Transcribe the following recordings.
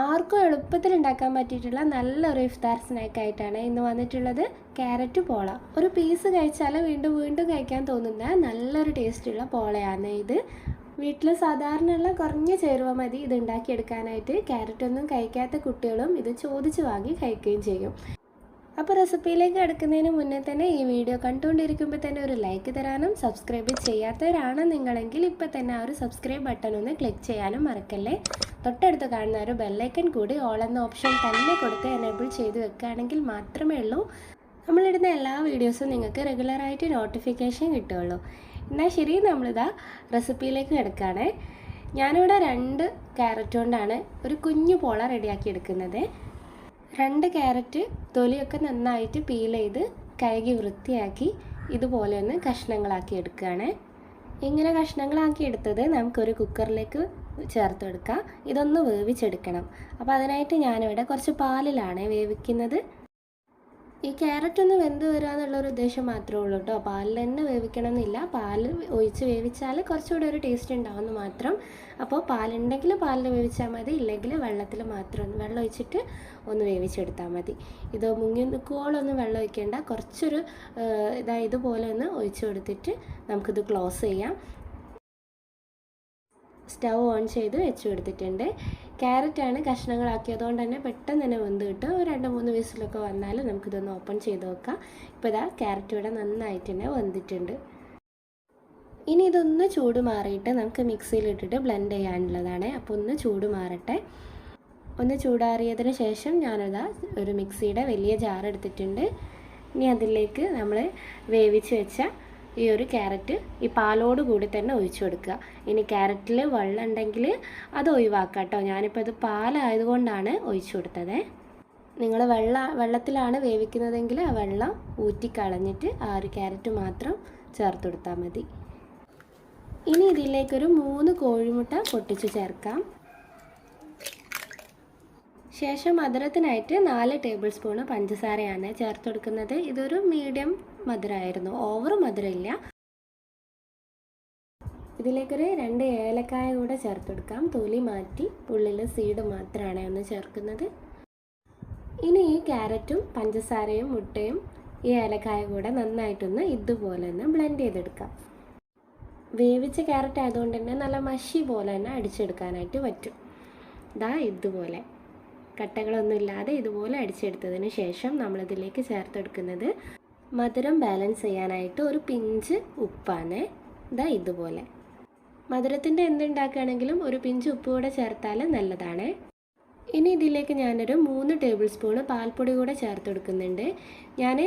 ആർക്കും എളുപ്പത്തിൽ ഉണ്ടാക്കാൻ പറ്റിയിട്ടുള്ള നല്ലൊരു ഇഫ്താർ സ്നാക്ക് ആയിട്ടാണ് ഇന്ന് വന്നിട്ടുള്ളത്. ക്യാരറ്റ് പോള. ഒരു പീസ് കഴിച്ചാൽ വീണ്ടും വീണ്ടും കഴിക്കാൻ തോന്നുന്ന നല്ലൊരു ടേസ്റ്റുള്ള പോളയാണ് ഇത്. വീട്ടിൽ സാധാരണയുള്ള കുറഞ്ഞ ചേരുവ മതി ഇത് ഉണ്ടാക്കിയെടുക്കാനായിട്ട്. ക്യാരറ്റ് ഒന്നും കഴിക്കാത്ത കുട്ടികളും ഇത് ചോദിച്ച് വാങ്ങി കഴിക്കുകയും ചെയ്യും. അപ്പോൾ റെസിപ്പിയിലേക്ക് അടുക്കുന്നതിന് മുന്നേ തന്നെ ഈ വീഡിയോ കണ്ടുകൊണ്ടിരിക്കുമ്പോൾ തന്നെ ഒരു ലൈക്ക് തരാനും സബ്സ്ക്രൈബ് ചെയ്യാത്തവരാണ് നിങ്ങളെങ്കിൽ ഇപ്പോൾ തന്നെ ആ ഒരു സബ്സ്ക്രൈബ് ബട്ടൺ ഒന്ന് ക്ലിക്ക് ചെയ്യാനും മറക്കല്ലേ? തൊട്ടടുത്ത് കാണുന്ന ഒരു ബെല്ലൈക്കൺ കൂടി ഓൾ എന്ന ഓപ്ഷൻ തന്നെ കൊടുത്ത് എനേബിൾ ചെയ്ത് വെക്കുകയാണെങ്കിൽ മാത്രമേ ഉള്ളൂ. നമ്മളിടുന്ന എല്ലാ വീഡിയോസും നിങ്ങൾക്ക് റെഗുലറായിട്ട് നോട്ടിഫിക്കേഷൻ കിട്ടുള്ളൂ എന്നാൽ ശരി നമ്മളിതാ റെസിപ്പിയിലേക്ക് കിടക്കുകയാണേ. ഞാനിവിടെ രണ്ട് ക്യാരറ്റ് കൊണ്ടാണ് ഒരു കുഞ്ഞു പോള റെഡിയാക്കി എടുക്കുന്നത്. രണ്ട് ക്യാരറ്റ് തൊലിയൊക്കെ നന്നായിട്ട് പീൽ ചെയ്ത് കഴുകി വൃത്തിയാക്കി ഇതുപോലെ ഒന്ന് കഷ്ണങ്ങളാക്കി എടുക്കുകയാണ്. ഇങ്ങനെ കഷ്ണങ്ങളാക്കി എടുത്തത് നമുക്കൊരു കുക്കറിലേക്ക് ചേർത്ത് കൊടുക്കാം. ഇതൊന്ന് വേവിച്ചെടുക്കണം. അപ്പോൾ അതിനായിട്ട് ഞാനിവിടെ കുറച്ച് പാലിലാണ് വേവിക്കുന്നത്. ഈ ക്യാരറ്റ് ഒന്ന് വെന്ത് വരിക എന്നുള്ളൊരു ഉദ്ദേശം മാത്രമേ ഉള്ളൂ കേട്ടോ പാലിൽ തന്നെ വേവിക്കണം എന്നില്ല പാൽ ഒഴിച്ച് വേവിച്ചാൽ കുറച്ചുകൂടെ ഒരു ടേസ്റ്റ് ഉണ്ടാവുമെന്ന് മാത്രം. അപ്പോൾ പാലുണ്ടെങ്കിൽ പാലിൽ വേവിച്ചാൽ മതി. ഇല്ലെങ്കിൽ വെള്ളത്തിൽ മാത്രം വെള്ളം ഒഴിച്ചിട്ട് ഒന്ന് വേവിച്ചെടുത്താൽ മതി. ഇത് മുങ്ങി നിൽക്കുവോളൊന്നും വെള്ളം ഒഴിക്കേണ്ട. കുറച്ചൊരു ഇതാ ഇതുപോലെ ഒന്ന് ഒഴിച്ചു കൊടുത്തിട്ട് നമുക്കിത് ക്ലോസ് ചെയ്യാം. സ്റ്റൗ ഓൺ ചെയ്ത് വെച്ച് കൊടുത്തിട്ടുണ്ട്. ക്യാരറ്റാണ് കഷ്ണങ്ങളാക്കിയതുകൊണ്ട് തന്നെ പെട്ടെന്ന് തന്നെ വെന്ത് കിട്ടും. ഒരു രണ്ട് മൂന്ന് വിസിലൊക്കെ വന്നാൽ നമുക്കിതൊന്ന് ഓപ്പൺ ചെയ്ത് നോക്കാം. ഇപ്പോൾ ഇതാ ക്യാരറ്റ് ഇവിടെ നന്നായിട്ട് തന്നെ വെന്തിട്ടുണ്ട്. ഇനി ഇതൊന്ന് ചൂട് മാറിയിട്ട് നമുക്ക് മിക്സിയിലിട്ടിട്ട് ബ്ലെൻഡ് ചെയ്യാനുള്ളതാണ്. അപ്പോൾ ഒന്ന് ചൂട് മാറട്ടെ. ഒന്ന് ചൂടാറിയതിന് ശേഷം ഞാനിതാ ഒരു മിക്സിയുടെ വലിയ ജാർ എടുത്തിട്ടുണ്ട്. ഇനി അതിലേക്ക് നമ്മൾ വേവിച്ച് വെച്ച ഈ ഒരു ക്യാരറ്റ് ഈ പാലോട് കൂടി തന്നെ ഒഴിച്ചു കൊടുക്കുക. ഇനി ക്യാരറ്റിൽ വെള്ളം ഉണ്ടെങ്കിൽ അത് ഒഴിവാക്കുക കേട്ടോ. ഞാനിപ്പോൾ ഇത് പാലായതുകൊണ്ടാണ് ഒഴിച്ചു കൊടുത്തത്. നിങ്ങൾ വെള്ള വെള്ളത്തിലാണ് വേവിക്കുന്നതെങ്കിൽ ആ വെള്ളം ഊറ്റിക്കളഞ്ഞിട്ട് ആ ഒരു ക്യാരറ്റ് മാത്രം ചേർത്ത് കൊടുത്താൽ മതി. ഇനി ഇതിലേക്കൊരു മൂന്ന് കോഴിമുട്ട പൊട്ടിച്ച് ചേർക്കാം. ശേഷം മധുരത്തിനായിട്ട് നാല് ടേബിൾ സ്പൂണ് പഞ്ചസാരയാണ് ചേർത്ത് കൊടുക്കുന്നത് ഇതൊരു മീഡിയം മധുരമായിരുന്നു ഓവർ മധുരമില്ല. ഇതിലേക്കൊരു രണ്ട് ഏലക്കായ കൂടെ ചേർത്ത് കൊടുക്കാം തൊലി മാറ്റി ഉള്ളിൽ സീഡ് മാത്രമാണ് ഒന്ന് ചേർക്കുന്നത്. ഇനി ഈ ക്യാരറ്റും പഞ്ചസാരയും മുട്ടയും ഈ ഏലക്കായ കൂടെ നന്നായിട്ടൊന്ന് ഇതുപോലെ ഒന്ന് ബ്ലെൻഡ് ചെയ്തെടുക്കാം. വേവിച്ച ക്യാരറ്റ് ആയതുകൊണ്ട് തന്നെ നല്ല മഷി പോലെ തന്നെ അടിച്ചെടുക്കാനായിട്ട് പറ്റും. ഇതാ ഇതുപോലെ. കട്ടകളൊന്നും ഇല്ലാതെ ഇതുപോലെ അടിച്ചെടുത്തതിന് ശേഷം നമ്മളിതിലേക്ക് ചേർത്തെടുക്കുന്നത് മധുരം ബാലൻസ് ചെയ്യാനായിട്ട് ഒരു പിഞ്ച് ഉപ്പാണ്. ഇതാ ഇതുപോലെ. മധുരത്തിന്റെ എന്തുണ്ടാക്കുകയാണെങ്കിലും ഒരു പിഞ്ച് ഉപ്പ് കൂടെ ചേർത്താൽ നല്ലതാണ്. ഇനി ഇതിലേക്ക് ഞാനൊരു മൂന്ന് ടേബിൾ സ്പൂണ് പാൽപ്പൊടി കൂടെ ചേർത്ത് കൊടുക്കുന്നുണ്ട്. ഞാൻ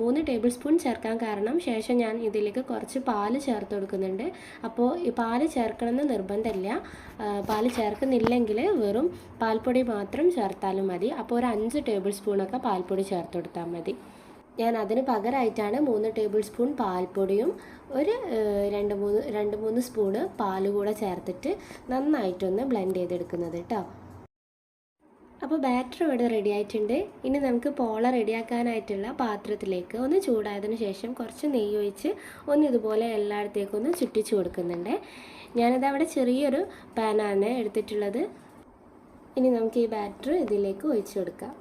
മൂന്ന് ടേബിൾ സ്പൂൺ ചേർക്കാൻ കാരണം ശേഷം ഞാൻ ഇതിലേക്ക് കുറച്ച് പാൽ ചേർത്ത് കൊടുക്കുന്നുണ്ട്. അപ്പോൾ ഈ പാൽ ചേർക്കണമെന്ന് നിർബന്ധമില്ല. പാൽ ചേർക്കുന്നില്ലെങ്കിൽ വെറും പാൽപ്പൊടി മാത്രം ചേർത്താലും മതി. അപ്പോൾ ഒരു അഞ്ച് ടേബിൾ സ്പൂണൊക്കെ പാൽപ്പൊടി ചേർത്ത് കൊടുത്താൽ മതി. ഞാൻ അതിന് പകരമായിട്ടാണ് മൂന്ന് ടേബിൾ സ്പൂൺ പാൽപ്പൊടിയും ഒരു രണ്ട് മൂന്ന് രണ്ട് മൂന്ന് സ്പൂണ് പാൽ കൂടെ ചേർത്തിട്ട് നന്നായിട്ടൊന്ന് ബ്ലെൻഡ് ചെയ്തെടുക്കുന്നത് കേട്ടോ. അപ്പോൾ ബാറ്റർ ഇവിടെ റെഡി ആയിട്ടുണ്ട്. ഇനി നമുക്ക് പോള റെഡിയാക്കാനായിട്ടുള്ള പാത്രത്തിലേക്ക് ഒന്ന് ചൂടായതിന് ശേഷം കുറച്ച് നെയ്യ് ഒഴിച്ച് ഒന്ന് ഇതുപോലെ എല്ലായിടത്തേക്കും ഒന്ന് ചുറ്റിച്ചു കൊടുക്കുന്നുണ്ട്. ഞാനത് അവിടെ ചെറിയൊരു പാനാണ് എടുത്തിട്ടുള്ളത്. ഇനി നമുക്ക് ഈ ബാറ്റർ ഇതിലേക്ക് ഒഴിച്ചു കൊടുക്കാം.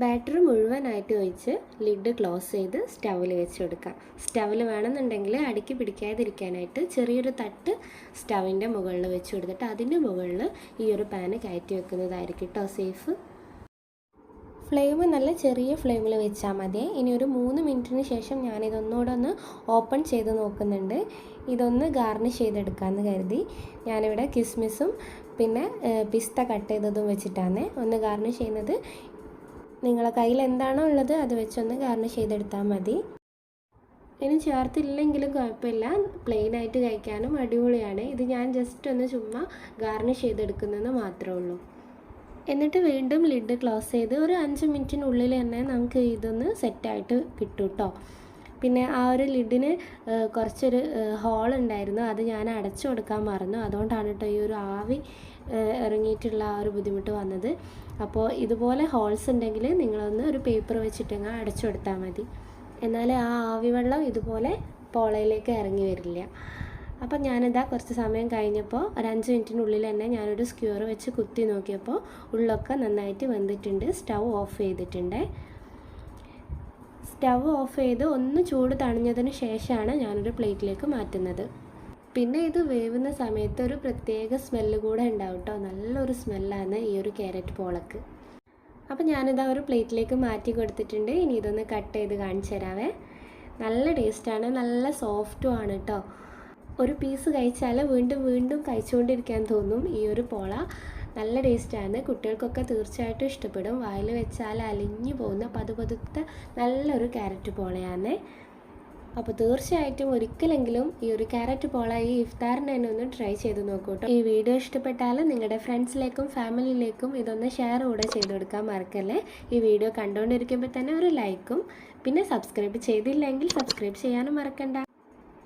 ബാറ്റർ മുഴുവനായിട്ട് ഒഴിച്ച് ലിഡ് ക്ലോസ് ചെയ്ത് സ്റ്റൗവിൽ വെച്ച് കൊടുക്കുക സ്റ്റൗവിൽ വേണമെന്നുണ്ടെങ്കിൽ അടുക്കി പിടിക്കാതിരിക്കാനായിട്ട് ചെറിയൊരു തട്ട് സ്റ്റവിന്റെ മുകളിൽ വെച്ച് കൊടുത്തിട്ട് അതിന്റെ മുകളിൽ ഈ ഒരു പാന് കയറ്റി വെക്കുന്നതായിരിക്കും കേട്ടോ സേഫ് ഫ്ലെയിം നല്ല ചെറിയ ഫ്ലെയിമിൽ വെച്ചാൽ മതി. ഇനി ഒരു മൂന്ന് മിനിറ്റിന് ശേഷം ഞാനിതൊന്നുകൂടെ ഒന്ന് ഓപ്പൺ ചെയ്ത് നോക്കുന്നുണ്ട്. ഇതൊന്ന് ഗാർണിഷ് ചെയ്തെടുക്കാമെന്ന് കരുതി. ഞാനിവിടെ കിസ്മിസും പിന്നെ പിസ്ത കട്ട് ചെയ്തതും വെച്ചിട്ടാണ് ഒന്ന് ഗാർണിഷ് ചെയ്യുന്നത് നിങ്ങളെ കയ്യിൽ എന്താണോ ഉള്ളത് അത് വെച്ചൊന്ന് ഗാർണിഷ് ചെയ്തെടുത്താൽ മതി. ഇനി ചേർത്തില്ലെങ്കിലും കുഴപ്പമില്ല. പ്ലെയിൻ ആയിട്ട് കഴിക്കാനും അടിപൊളിയാണ്. ഇത് ഞാൻ ജസ്റ്റ് ഒന്ന് ചുമ്മാ ഗാർണിഷ് ചെയ്തെടുക്കുന്നതെന്ന് മാത്രമേ ഉള്ളൂ. എന്നിട്ട് വീണ്ടും ലിഡ് ക്ലോസ് ചെയ്ത് ഒരു അഞ്ച് മിനിറ്റിനുള്ളിൽ തന്നെ നമുക്ക് ഇതൊന്ന് സെറ്റായിട്ട് കിട്ടും കേട്ടോ പിന്നെ ആ ഒരു ലിഡിന് കുറച്ചൊരു ഹോൾ ഉണ്ടായിരുന്നു. അത് ഞാൻ അടച്ചു കൊടുക്കാൻ മറന്നു. അതുകൊണ്ടാണ് കേട്ടോ ഈ ഒരു ആവി ഇറങ്ങിയിട്ടുള്ള ആ ഒരു ബുദ്ധിമുട്ട് വന്നത്. അപ്പോൾ ഇതുപോലെ ഹോൾസ് ഉണ്ടെങ്കിൽ നിങ്ങളൊന്ന് ഒരു പേപ്പർ വെച്ചിട്ടങ്ങ് അടച്ചു കൊടുത്താൽ മതി. എന്നാൽ ആ ആവി വെള്ളം ഇതുപോലെ പോളയിലേക്ക് ഇറങ്ങി വരില്ല. അപ്പം ഞാനിതാ കുറച്ച് സമയം കഴിഞ്ഞപ്പോൾ ഒരു അഞ്ച് മിനിറ്റിനുള്ളിൽ തന്നെ ഞാനൊരു സ്ക്യൂർ വെച്ച് കുത്തി നോക്കിയപ്പോൾ ഉള്ളൊക്കെ നന്നായിട്ട് വെന്തിട്ടുണ്ട്. സ്റ്റൗ ഓഫ് ചെയ്തിട്ടുണ്ട്. സ്റ്റൗ ഓഫ് ചെയ്ത് ഒന്ന് ചൂട് തണിഞ്ഞതിന് ശേഷമാണ് ഞാനൊരു പ്ലേറ്റിലേക്ക് മാറ്റുന്നത്. പിന്നെ ഇത് വേവുന്ന സമയത്ത് ഒരു പ്രത്യേക സ്മെല്ല് കൂടെ ഉണ്ടാവും കേട്ടോ നല്ലൊരു സ്മെല്ലാണ് ഈ ഒരു ക്യാരറ്റ് പോളക്ക്. അപ്പോൾ ഞാനിതാ ഒരു പ്ലേറ്റിലേക്ക് മാറ്റി കൊടുത്തിട്ടുണ്ട്. ഇനി ഇതൊന്ന് കട്ട് ചെയ്ത് കാണിച്ചു തരാവേ. നല്ല ടേസ്റ്റാണ് നല്ല സോഫ്റ്റും ആണ് കേട്ടോ ഒരു പീസ് കഴിച്ചാൽ വീണ്ടും വീണ്ടും കഴിച്ചുകൊണ്ടിരിക്കാൻ തോന്നും ഈ ഒരു പോള. നല്ല ടേസ്റ്റാണ്. കുട്ടികൾക്കൊക്കെ തീർച്ചയായിട്ടും ഇഷ്ടപ്പെടും. വായിൽ വെച്ചാൽ അലിഞ്ഞു പോകുന്ന പതുപതുത്ത നല്ലൊരു ക്യാരറ്റ് പോളയാണ്. അപ്പോൾ തീർച്ചയായിട്ടും ഒരിക്കലെങ്കിലും ഈ ഒരു ക്യാരറ്റ് പോള ഈ ഇഫ്താറിന് തന്നെ ഒന്ന് ട്രൈ ചെയ്ത് നോക്കൂ ഈ വീഡിയോ ഇഷ്ടപ്പെട്ടാൽ നിങ്ങളുടെ ഫ്രണ്ട്സിലേക്കും ഫാമിലിയിലേക്കും ഇതൊന്ന് ഷെയർ കൂടെ ചെയ്ത് കൊടുക്കാൻ മറക്കല്ലേ. ഈ വീഡിയോ കണ്ടുകൊണ്ടിരിക്കുമ്പോൾ തന്നെ ഒരു ലൈക്കും പിന്നെ സബ്സ്ക്രൈബ് ചെയ്തില്ലെങ്കിൽ സബ്സ്ക്രൈബ് ചെയ്യാനും മറക്കണ്ട.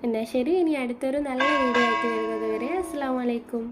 എന്നാൽ ശരി ഇനി അടുത്തൊരു നല്ല വീഡിയോ ആയിട്ട് വരുന്നത് വരെ അസ്സാം വലൈക്കും